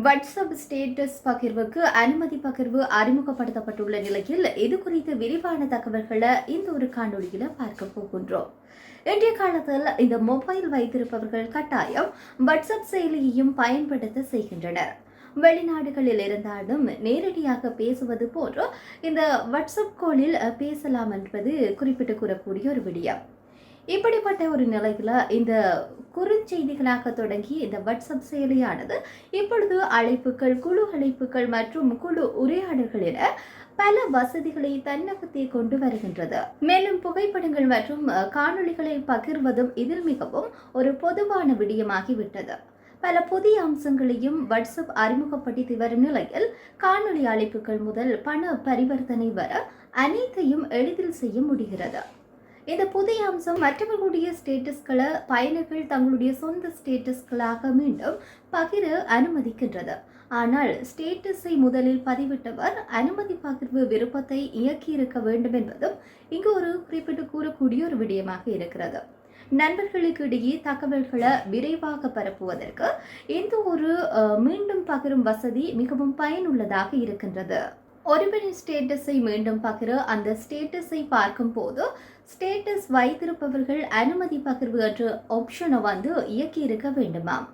WhatsApp status பகிர்வுக்கு அனுமதி பகிர்வு அறிமுகப்படுத்தப்பட்டுள்ள நிலையில் இது குறித்து விரிவான தகவல்களை இந்த ஒரு காணொலியில் பார்க்க போகின்றோம். இன்றைய காலத்தில் இந்த மொபைல் வைத்திருப்பவர்கள் கட்டாயம் வாட்ஸ்அப் செயலியையும் பயன்படுத்த செய்கின்றனர். வெளிநாடுகளில் இருந்தாலும் நேரடியாக பேசுவது போன்று இந்த வாட்ஸ்அப் கோலில் பேசலாம் என்பது குறிப்பிட்டு கூறக்கூடிய ஒரு விடயம். இப்படிப்பட்ட ஒரு நிலையில் இந்த குறுஞ்செய்திகளாக தொடங்கி இந்த வாட்ஸ்அப் செயலியானது இப்பொழுது அழைப்புகள் குழு அழைப்புகள் மற்றும் குழு உரையாடல்கள் என பல வசதிகளை தன்னகத்தே கொண்டு வருகின்றது. மேலும் புகைப்படங்கள் மற்றும் காணொளிகளை பகிர்வதும் இதில் மிகவும் ஒரு பொதுவான விடயமாகிவிட்டது. பல புதிய அம்சங்களையும் வாட்ஸ்அப் அறிமுகப்படுத்தி வரும் நிலையில் காணொலி அழைப்புகள் முதல் பண பரிவர்த்தனை வர அனைத்தையும் எளிதில் செய்ய முடிகிறது. இந்த புதிய அம்சம் மற்றவர்களுடைய ஸ்டேட்டஸ்களை பயனர்கள் தங்களுடைய சொந்த ஸ்டேட்டஸ்களாக மீண்டும் பகிர அனுமதிக்கின்றது. ஆனால் ஸ்டேட்டஸை முதலில் பதிவிட்டவர் அனுமதி பகிர்வு விருப்பத்தை இயக்கியிருக்க வேண்டும் என்பதும் இங்கு ஒரு குறிப்பிட்டு கூறக்கூடிய ஒரு விடயமாக இருக்கிறது. நண்பர்களுக்கு இடையே தகவல்களை விரைவாக பரப்புவதற்கு இந்த ஒரு மீண்டும் பகிரும் வசதி மிகவும் பயனுள்ளதாக இருக்கின்றது. ஒருவரின் ஸ்டேட்டஸை மீண்டும் பகிர அந்த ஸ்டேட்டஸை பார்க்கும் போது ஸ்டேட்டஸ் வைத்திருப்பவர்கள் அனுமதி பகிர்வு என்ற ஆப்ஷனை வந்து இயக்கி இருக்க வேண்டுமாம்.